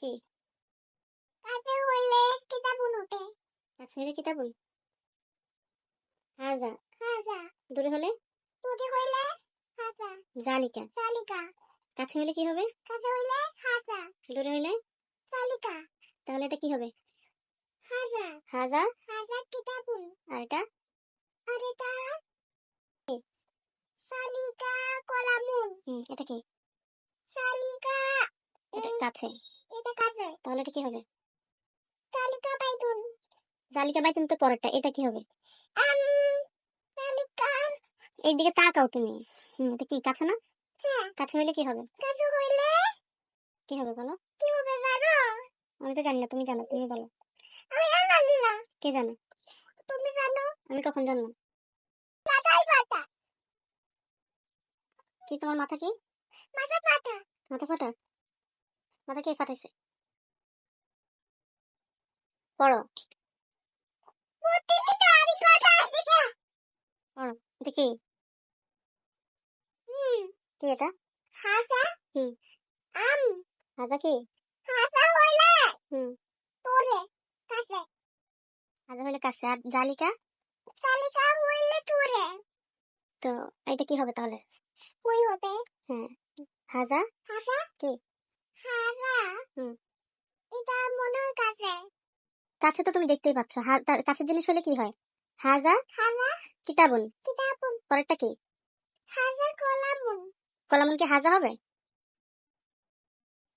কি? কাতে হলে কিতাবুন ওঠে কাছে আচ্ছা, হলে কিতাবুন হাজা হাজা। দূরে হলে? দূরে হইলে হাজা। জালিকা। জালিকা। কাছে হলে কি হবে? কাছে হইলে হাজা। দূরে হলে জালিকা। তাহলে এটা কি হবে? হাজা। হাজা? হাজা কিতাবুন আর এটা? আর এটা? সালিকা কলামুন এটা কি? সালিকা এটা কাছে। এটা তাহলে এটা কি হবে? সালিকা বাইতুন জালিকা বাইতুন তো পরেরটা এটা কি হবে? এইদিকে তাকাও তুমি। হুম এটা কি কাছে না? হ্যাঁ। কাছে হলে কি হবে? কাছে হইলে? কি হবে বলো? কি হবে জানো? আমি তো জানি না তুমি জানো তুমি বলো। আমি জানি না। কে জানে? তুমি জানো? আমি কখন জানলাম? মাথায় পাতা। কি তোমার মাথা কি? মাথা পাতা। মাথা ফাটা? মাথা কে ফাটাইছে? পড়ো। এটা কি? এটা? হাসা। হুম। আম। হাজা কি? হাসা হইলে হুম। তোরে কাছে। হাজা হলে কাছে আর জালিকা? সালিকা হইলে তোরে। তো এটা কি হবে তাহলে? কই হবে। হ্যাঁ। হাজা হাসা? কি? হাসা। হুম। এটা মনে হয় কাছে। কাছে তো তুমি দেখতেই পাচ্ছ। কাছের জিনিস হলে কি হয়? হাজা হাজা কিতাবুন। কিতাবুন। পরেরটা কি? হাজা কলামুন। কলামুন কি হাজা হবে?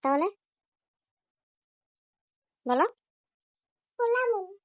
তাহলে? বলো। কলামুন।